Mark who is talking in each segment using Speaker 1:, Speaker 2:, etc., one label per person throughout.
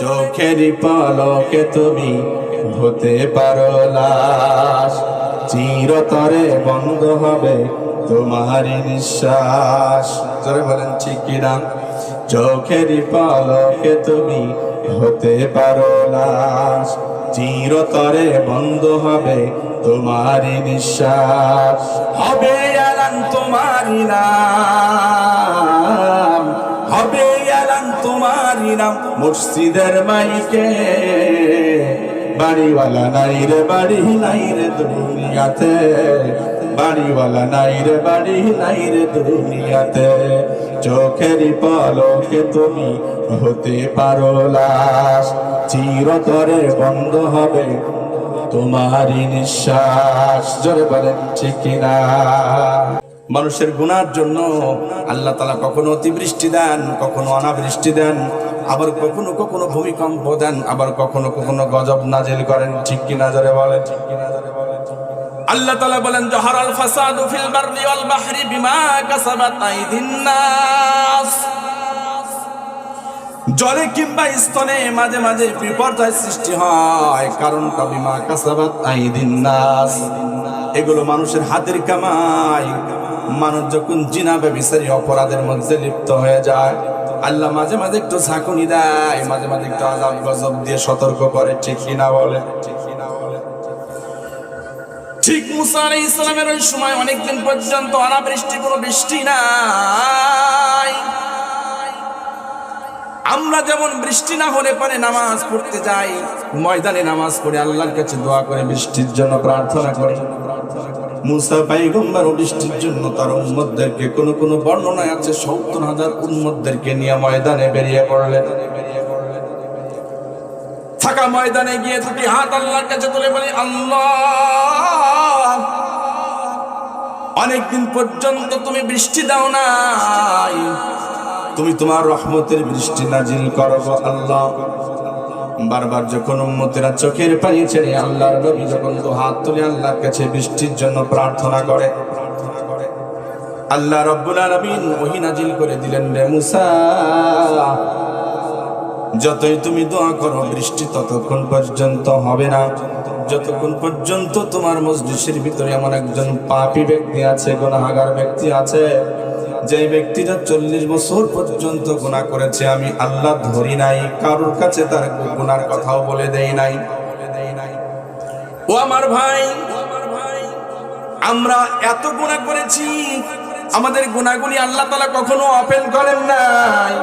Speaker 1: চোখের পলকে তুমি হতে পারো লাশ। চিরতরে বন্ধ হবে তোমার নিঃশ্বাস। জোরে বলেন চিকিরাম চোখের পলকে তুমি হতে পারো লাশ। চিরতরে বন্ধ হবে তোমার নিঃশ্বাস। হবে আলান তোমারই নাম নাম মসজিদের মাইকে। বাড়িওয়ালা নাই রে, বাড়ি নাই রে দুনিয়াতে। বাড়িওয়ালা নাই রে, বাড়ি নাই রে দুনিয়াতে। চোখের পলকে তুমি হতে পারো লাশ। চিরতরে বন্ধ হবে তোমারই নিঃশ্বাস। জোরে বলেন, ঠিক কিনা? মানুষের গুনার জন্য আল্লাহ তালা কখনো অতিবৃষ্টি দেন, কখনো অনাবৃষ্টি দেন, আবার কখনো কখনো ভূমিকম্প দেন, আবার কখনো কখনো গজব নাজিল করেন, ঠিক কিনা জোরে বলেন ঠিক কিনা জোরে বলেন? আল্লাহ তালা বলেন, জহরাল ফাসাদু ফিল বাররি ওয়াল বাহরি বিমা কাসাবাত আইদিন নাস। জলে কিংবা স্তনে মাঝে মাঝে বিপর্যয় সৃষ্টি হয়। কারণটা বিমা কাসাবাত আইদিন এগুলো মানুষের হাতের কামাই। মানুষ যখন জিনা, ব্যবিচারী অপরাধের মধ্যে লিপ্ত হয়ে যায়, আল্লাহ মাঝে মাঝে একটু ঝাঁকুনি দেয়, মাঝে মাঝে একটু আজাব গজব দিয়ে সতর্ক করে, ঠিক কিনা বলে? ঠিক মুসা আলাইহিস ইসলামের ওই সময় অনেকদিন পর্যন্ত অনাবৃষ্টি, কোনো বৃষ্টি নাই। আমরা যেমন বৃষ্টি না হলে পরে নামাজ পড়তে যাই, ময়দানে নামাজ পড়ে আল্লাহর কাছে দোয়া করে বৃষ্টির জন্য প্রার্থনা করে। বৃষ্টির জন্য তার বর্ণনায় আছে, সত্তর হাজার নিয়ে ময়দানে বেরিয়ে ময়দানে গিয়ে হাত আল্লাহর কাছে তুলে আল্লাহ, অনেকদিন পর্যন্ত তুমি বৃষ্টি দাও নাই তুমি তোমার রহমতের বৃষ্টি নাজিল করো আল্লাহ। বারবার যখন উম্মতেরা চোখের পানি ছেড়ে আল্লাহর নবী যখন দু হাত তুলে আল্লাহর কাছে বৃষ্টির জন্য প্রার্থনা করে, আল্লাহ রব্বুল আলামিন ওহী নাজিল করে দিলেন রে মুসা, যতই তুমি দোয়া করো, বৃষ্টি ততক্ষণ পর্যন্ত হবে না। যতক্ষণ পর্যন্ত তোমার মসজিদের ভিতরে এমন একজন পাপী ব্যক্তি আছে, গুনাহগার ব্যক্তি আছে যে ব্যক্তিটা চল্লিশ বছর পর্যন্ত গুনাহ করেছে, আমি আল্লাহ ধরি নাই, কারোর কাছে তার গুনার কথাও বলে দেই নাই। ও আমার ভাই, আমরা এত গুনাহ করেছি, আমাদের গুনাহগুলি আল্লাহ তালা কখনো অপেন করেন নাই।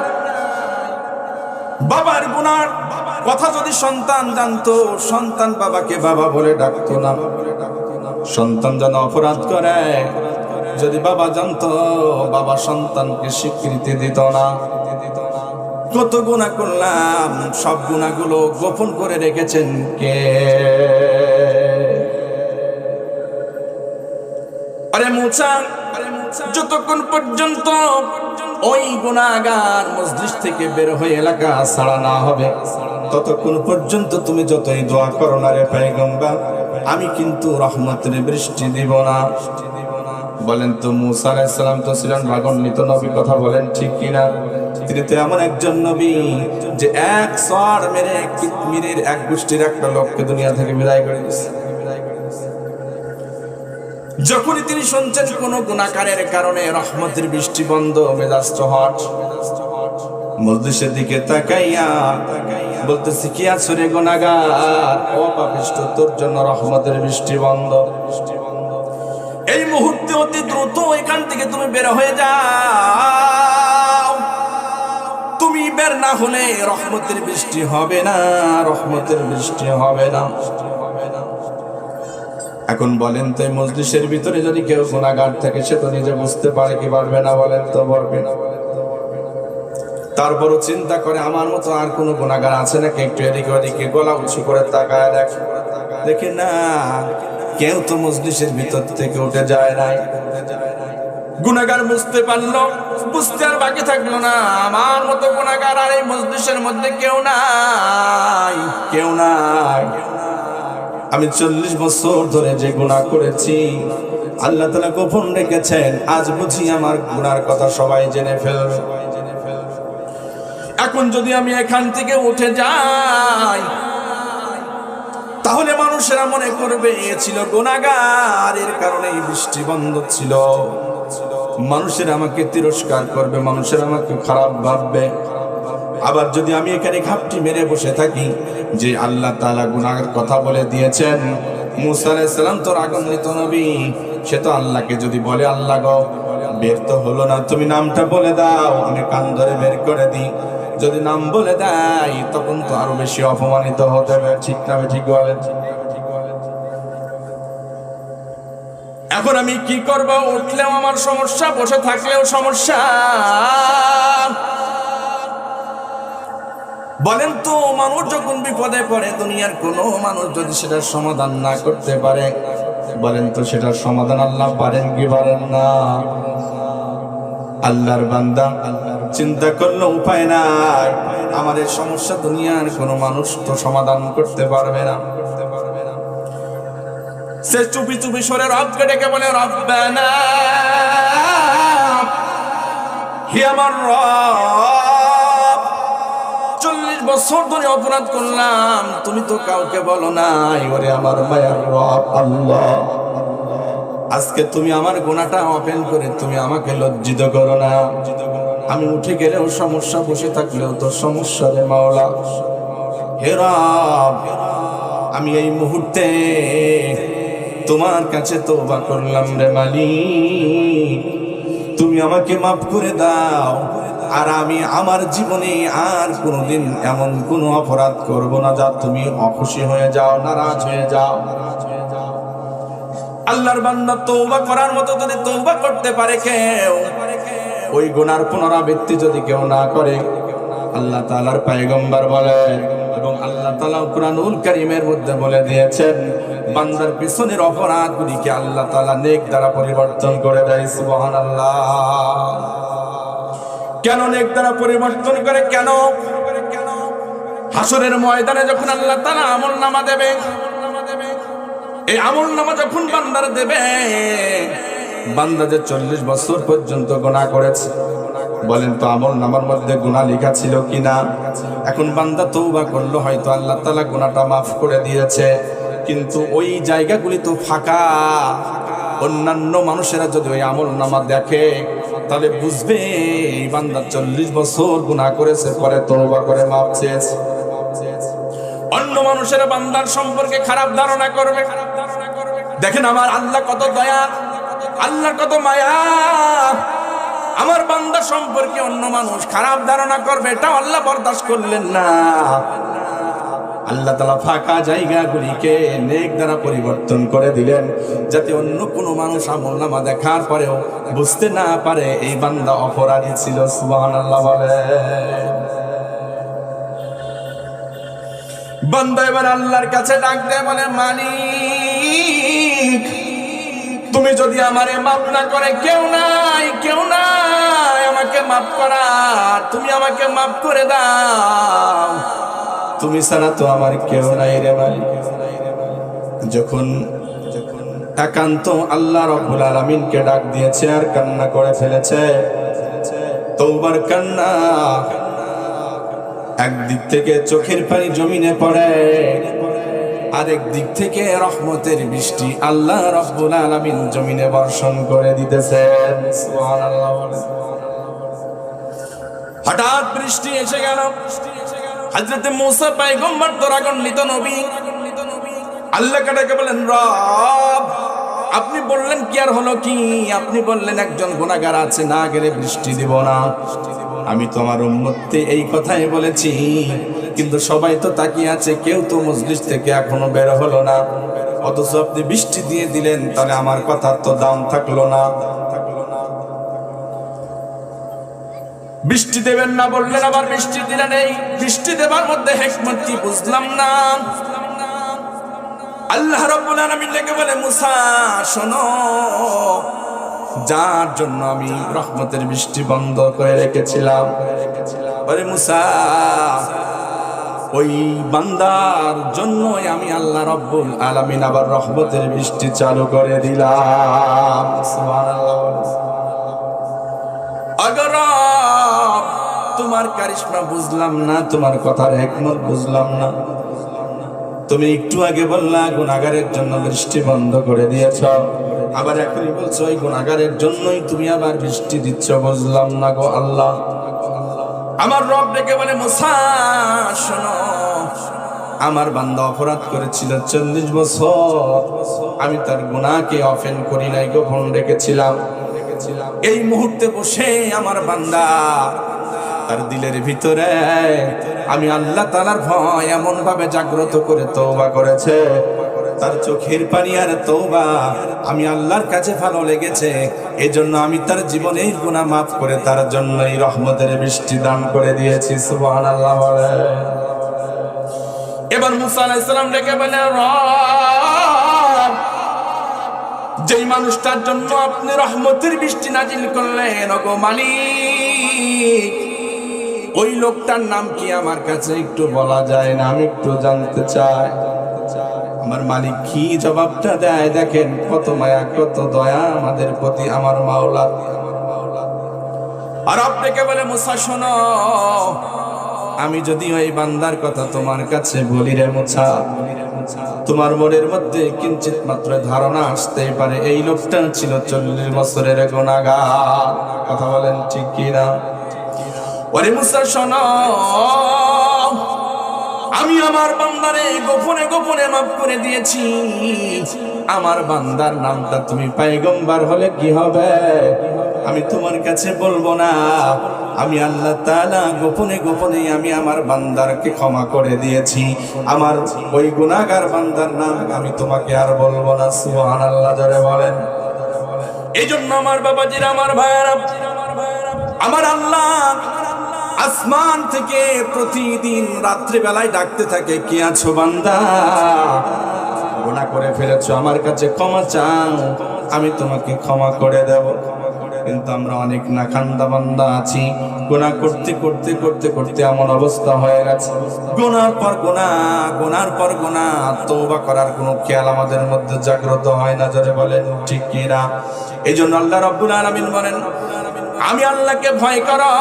Speaker 1: বাবার গুনার কথা যদি সন্তান জানতো, সন্তান বাবাকে বাবা বলে ডাকতো না। সন্তান যেন অপরাধ করে যদি বাবা জানতো, বাবা সন্তানকে স্বীকৃতি দিত না। কত গুণা করলাম, সব গুণাগুলো গোপন করে রেখেছেন কে? আরে মুছা যতক্ষণ পর্যন্ত ওই গুণাগার মসজিদ থেকে বের হয়ে এলাকা ছাড়া না হবে, ততক্ষণ পর্যন্ত তুমি যতই দোয়া করো না রে পাইগম্বা আমি কিন্তু রহমতের বৃষ্টি দিব না। বলেন তো, মুসা আলাইসালাম তো ছিলেন ভাগান্বিত নবী, কথা বলেন ঠিক কিনা? তিনি তো এমন একজন নবী যে এক সর মেরে কিতমিরের এক গোষ্ঠীর একটা লোককে দুনিয়া থেকে বিদায় করে দিচ্ছে যখনই তিনি শুনছেন কোন গুণাকারের কারণে রহমতের বৃষ্টি বন্ধ মেজাজ হট মসজিদের দিকে তাকাইয়া বলতেছি, কি আছো রে গুণাগার? ও পাপিষ্ট তোর জন্য রহমতের বৃষ্টি বন্ধ। এই মুহূর্তে অতি অতি দ্রুত এখান থেকে তুমি বের হয়ে যাও। তুমি বের না হলে রহমতের বৃষ্টি হবে না, রহমতের বৃষ্টি হবে না। এখন বলেন তো মজলিসের ভিতরে যদি কেউ গুণাগার থাকে, সে তো নিজে বুঝতে পারে কি পারবে না বলেন তো, পারবে না। তারপরও চিন্তা করে, আমার মতো আর কোনো গুণাগার আছে নাকি? একটু এদিকে ওদিকে, গলা উঁচু করে তাকায় দেখে। না কেউ তো মজলিসের ভিতর থেকে উঠে যায় নাই গুণাগার বুঝতে পারল, বুঝতে আর বাকি থাকল না। আমার মতো গুণাগার আর এই মজলিসের মধ্যে কেউ নাই কেউ নাই। আমি চল্লিশ বছর ধরে যে গুণা করেছি, আল্লাহ তালা গোপন রেখেছেন। আজ বুঝি আমার গুনার কথা সবাই জেনে ফেলবে। এখন যদি আমি এখান থেকে উঠে যাই তাহলে মানুষেরা মনে করবে এ ছিল গুণাগার এর কারণে বৃষ্টি বন্ধ ছিল। মানুষের আমাকে তিরস্কার করবে, মানুষের আমাকে খারাপ ভাববে। আবার যদি আমি এখানে ঘাপটি মেরে বসে থাকি, যে আল্লাহ তাআলা গুনাহের কথা বলে দিয়েছেন, মুসা আলাইহিস সালাম তো নবী, সে তো আল্লাহকে যদি বলে, আল্লাহ গো, বের তো হলো না, তুমি নামটা বলে দাও, আমি কান ধরে বের করে দিই। যদি নাম বলে দেয়, তখন তো আরও বেশি অপমানিত হতে হবে। ঠিক না ঠিক বলেন? এখন আমি কি করব? উঠলেও আমার সমস্যা, বসে থাকলেও সমস্যা। বলেন তো, মানুষ যখন বিপদে পড়ে, দুনিয়ার কোনো মানুষ যদি সেটার সমাধান না করতে পারে, বলেন তো সেটার সমাধান আল্লাহ পারেন কি পারেন না? আল্লাহর বান্দা, চিন্তা করলে উপায় নাই। আমাদের সমস্যা দুনিয়ার কোনো মানুষ তো সমাধান করতে পারবে না। সে চুপি চুপি সরে রবকে ডেকে বলে, রব্বানা, হে আমার রব, চল্লিশ বছর ধরে অপরাধ করলাম, তুমি তো কাউকে বলো নাই, ওরে আমার মায়ের রব আল্লাহ। আজকে তুমি আমার গোনাটা ওপেন করে তুমি আমাকে লজ্জিত করো না। আমি উঠে গেলেও সমস্যা বসে থাকলেও তো সমস্যা রে মাওলা। হে রব, আমি এই মুহূর্তে তোমার কাছে তোবা করলাম রে মালিক। তুমি আমাকে মাফ করে দাও, আর আমি আমার জীবনে আর কোনোদিন এমন কোনো অপরাধ করব না যা তুমি অখুশি হয়ে যাও, নারাজ হয়ে যাও। আল্লাহর বান্দা তৌবা করার মতো যদি তৌবা করতে পারে কেউ, ওই গুনার পুনরাবৃত্তি যদি কেউ না করে, আল্লাহ তাআলার পায়গম্বর বলেন এবং আল্লাহ তাআলা কুরআনুল কারীমের মধ্যে বলে দিয়েছেন, বান্দার পিছনের অপরাধগুলিকে আল্লাহ তালা নেক দ্বারা পরিবর্তন করে দেয় সুবহান আল্লাহ কেন নেক দ্বারা পরিবর্তন করে? কেন? হাসরের ময়দানে যখন আল্লাহ তাআলা আমল নামা দেবে এই আমল নামা যখন বান্দার দেবে। বান্দা যে চল্লিশ বছর পর্যন্ত গোনা করেছে, বলেন তো আমল নামার মধ্যে গুণা লেখা ছিল কিনা? এখন বান্দা তৌবা করল, হয়তো আল্লাহ তালা গুণাটা মাফ করে দিয়েছে। কিন্তু ওই জায়গাগুলি তো ফাঁকা। অন্যান্য মানুষেরা যদি ওই আমল নামা দেখে, তাহলে বুঝবে এই বান্দা চল্লিশ বছর গুণা করেছে, পরে তৌবা করে মাফ চেয়েছে। অন্য মানুষেরা বান্দার সম্পর্কে খারাপ ধারণা করবে। দেখেন আমার আল্লাহ কত দয়া, আল্লাহ কত মায়া। আমার বান্দা সম্পর্কে অন্য মানুষ খারাপ ধারণা করবে এটা আল্লাহ বরদাস্ত করলেন না। আল্লাহ তালা ফাঁকা জায়গাগুলিকে নেক দ্বারা পরিবর্তন করে দিলেন, যাতে অন্য কোনো মানুষ আমল নামা দেখার পরেও বুঝতে না পারে এই বান্দা অপরাধী ছিল সুবাহ আল্লাহ বলে। বান্দা এবার আল্লাহর কাছে ডাক দেয়, বলে, মালিক তুমি যদি আমারে মাফ না করে, কেউ নাই কেউ নাই আমাকে মাফ করা। তুমি আমাকে মাফ করে দাও। তুমি ছাড়া তো আমার কেউ নাই রে ভাই। যখন একান্ত আল্লাহ রব্বুল আলামিনকে ডাক দিয়েছে আর কান্না করে ফেলেছে তৌবার কান্না একদিক থেকে চোখের পানি জমিনে পড়ে। আরেক দিক থেকে রহমতের বৃষ্টি আল্লাহ রব্বুল আলামিন জমিনে বর্ষণ করে দিতেছেন। হঠাৎ বৃষ্টি এসে গেল। হযরতে মুসা পয়গম্বর তো রাগান্বিত নবী আল্লাহ কাটাকে বলেন, রব, আপনি বললেন কি আর হলো কি? আপনি বললেন একজন গুনাহগার আছে, না গেলে বৃষ্টি দিব না। আমি তোমার উম্মতকে এই কথাই বলেছি, কিন্তু সবাই তো তাকিয়ে আছে, কেউ তো মজলিস থেকে এখনও বের হলো না। অথচ আপনি বৃষ্টি দিয়ে দিলেন, তাহলে আমার কথার তো দাম থাকল না। বৃষ্টি দেবেন না বললেন, আবার বৃষ্টি দিলেন এই বৃষ্টি দেবার মধ্যে হেকমত বুঝলাম না। আল্লাহ রাব্বুল আলামিন ডেকে বলে, মুসা, শোনো যার জন্য আমি রহমতের বৃষ্টি বন্ধ করে রেখেছিলাম। ওরে মুসা, ওই বান্দার জন্যই আমি আল্লাহ রব্বুল আলামিন আবার রহমতের বৃষ্টি চালু করে দিলাম। আগর তোমার কারিশমা বুঝলাম না, তোমার কথার একমত বুঝলাম না। তুমি একটু আগে বললা গুণাগারের জন্য বৃষ্টি বন্ধ করে দিয়েছ। আবার এখনই বলছো ওই গুণাগারের জন্যই তুমি আবার বৃষ্টি দিচ্ছ। বুঝলাম না গো আল্লাহ। আমার রব ডেকে বলে শোনো, আমার বান্দা অপরাধ করেছিল চল্লিশ বছর। আমি তার গুণাকে অফেন করি নাই গো গোপন রেখেছিলাম এই মুহূর্তে বসে আমার বান্দা তার দিলের ভিতরে, আমি আল্লাহ তালার ভয় এমন ভাবে জাগ্রত করে তৌবা করেছে। তার চোখের পানি আর তৌবা আমি আল্লাহর কাছে ভালো লেগেছে। এজন্য আমি তার জীবনের গুণা মাফ করে তার জন্য এই রহমতের বৃষ্টি দান করে দিয়েছি, সুবহানাল্লাহ বলে। এবার মুসা আলাইহিস সালাম ডেকে বলে যেই মানুষটার জন্য আপনি রহমতের বৃষ্টি নাজিল করলেন, ওগো মালিক, ওই লোকটার নাম কি আমার কাছে একটু বলা যায় না? আমি একটু জানতে চাই। আমার মালিক কি জবাবটা দেয় দেখেন, কত মায়া, কত দয়া আমাদের প্রতি, আমার মাওলা। আর আপনাকে বলে, মুসা, শোনো, আমি যদি ওই বান্দার কথা তোমার কাছে বলি রে মুছা, তোমার মনের মধ্যে কিঞ্চিত মাত্র ধারণা আসতেই পারে, এই লোকটা ছিল চল্লিশ বছরের গোনাগা কথা বলেন ঠিক কিনা? ওরে মুসা, শোনো আমি আমার বান্দারে গোপনে গোপনে মাফ করে দিয়েছি। আমার বান্দার নামটা তুমি পাইগম্বার হলে কি হবে? আমি তোমার কাছে বলব না। আমি আল্লাহ তাআলা গোপনে গোপনে আমি আমার বান্দারকে ক্ষমা করে দিয়েছি। আমার ওই গুনাহগার বান্দার নাম আমি তোমাকে আর বলব না। সুবহানাল্লাহ, জোরে বলেন। এই জন্য আমার বাবাজির, আমার ভাইয়েরা, আমার আল্লাহ আসমান থেকে প্রতিদিন রাত্রিবেলায় ডাকতে থাকে, কি আছো বান্দা? গুনাহ করে ফেলেছো, আমার কাছে ক্ষমা চাও। আমি তোমাকে ক্ষমা করে দেব। কিন্তু আমরা অনেক নাখান্দা বান্দা আছি। গুনাহ করতে করতে করতে করতে এমন অবস্থা হয়ে গেছে। গুনার পর গুনাহ গুনার পর গুনাহ। তওবা করার কোনো খেয়াল আমাদের মধ্যে জাগ্রত হয় না, জোরে বলেন, ঠিক কি না? এই জন্য আল্লাহ রাব্বুল আলামিন বলেন আমি আল্লাহকে ভয় করো,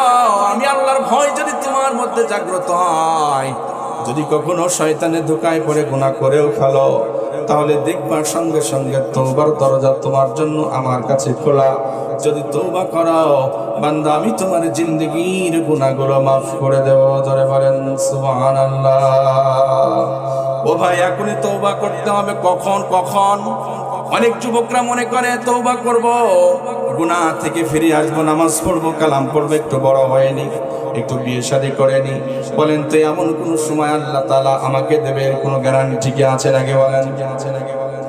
Speaker 1: আমি আল্লাহর ভয় যদি তোমার মধ্যে জাগ্রত হয়, যদি কখনো শয়তানের ধোকায় পড়ে গুনাহ করেও ফেলো, তাহলে দেখবার সঙ্গে সঙ্গে তৌবার দরজা তোমার জন্য আমার কাছে খোলা। যদি তৌবা করাও বান্দা, আমি তোমার জিন্দগির গুনাহগুলো মাফ করে দেব ধরে বলেন, সুবহানাল্লাহ। ও ভাই, এখনই তৌবা করতে হবে, কখন কখন? অনেক যুবকরা মনে করে তৌবা করব। গুনাহ থেকে ফিরে আসব, নামাজ পড়ব, কালাম পড়ব, একটু বড় হয়নি, একটু বিয়ে শাদী করেনি। বলেন তো, এমন কোন সময় আল্লাহ তালা আমাকে দেবে? কোনো গ্যারান্টি কি আছে নাকি বলেন? কি আছে নাকি বলেন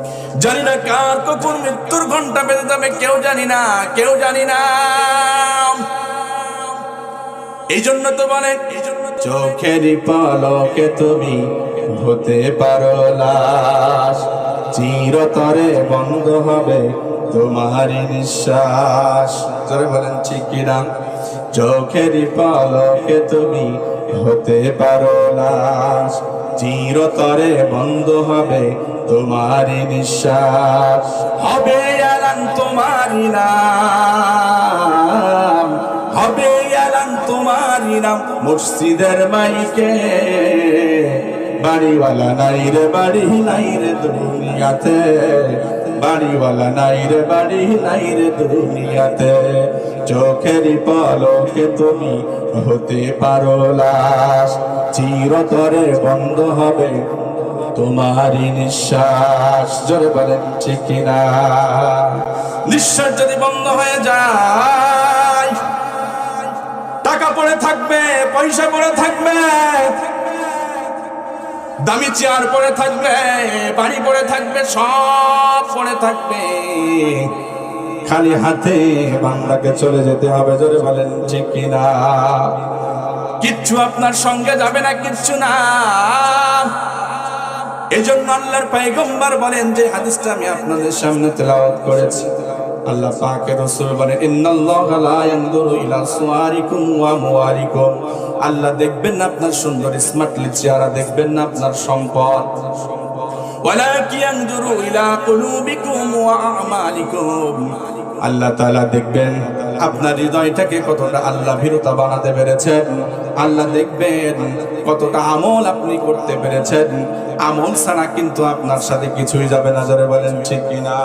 Speaker 1: জানি না কার কখন মৃত্যুর ঘণ্টা বেজে যাবে, কেউ জানি না, কেউ জানি না। এই জন্য তো বলে চোখের পলকে তুমি হতে পারো লাশ, চিরতরে বন্ধ হবে তোমার নিঃশ্বাস জোরে বলেন, ঠিক কিনা চোখের পলকে তুমি হতে পারো লাশ চিরতরে বন্ধ হবে তোমার নিঃশ্বাস হবে এলান তোমার নাম। হবে এলান তোমার নাম। মসজিদের মাইকে। বাড়িওয়ালা নাই রে, বাড়ি নাই রে দুনিয়াতে। বাড়িওয়ালা নাই রে, বাড়ি নাই রে দুনিয়াতে। চোখের পলকে তুমি হতে পারো লাশ। চিরতরে বন্ধ হবে তোমারই নিঃশ্বাস। জোরে বলেন, ঠিক কিনা? নিঃশ্বাস যদি বন্ধ হয়ে যায়, টাকা পড়ে থাকবে, পয়সা পড়ে থাকবে দামি চেয়ার পরে থাকবে, বাড়ি পরে থাকবে, সব পড়ে থাকবে। খালি হাতে বাংলাকে চলে যেতে হবে, জোরে বলেন, ঠিক কিনা? কিচ্ছু আপনার সঙ্গে যাবে না, কিচ্ছু না। এই জন্য আল্লাহর পাইগম্বার বলেন যে, হাদিসটা আমি আপনাদের সামনে তেলাওয়াত করেছি। আল্লাহ পাকের রাসূল বলেন, ইন্নাল্লাহা লা ইয়ানজুরু ইলা সুওয়ারিকুম ওয়া মুওয়ারিকুম। আল্লাহ দেখবেন না আপনার সুন্দর স্মার্টলি চেহারা, দেখবেন না আপনার সম্পদ। ওয়ালাকি ইয়ানজুরু ইলা কুলুবিকুম ওয়া আমালিকুম। আল্লাহ তাআলা দেখবেন, আপনার হৃদয়টাকে কতটা আল্লাহ ভীরতা বানাতে পেরেছেন। আল্লাহ দেখবেন, কতটা আমল আপনি করতে পেরেছেন। আমল ছাড়া কিন্তু আপনার সাথে কিছুই যাবে না, জোরে বলেন, ঠিক কিনা?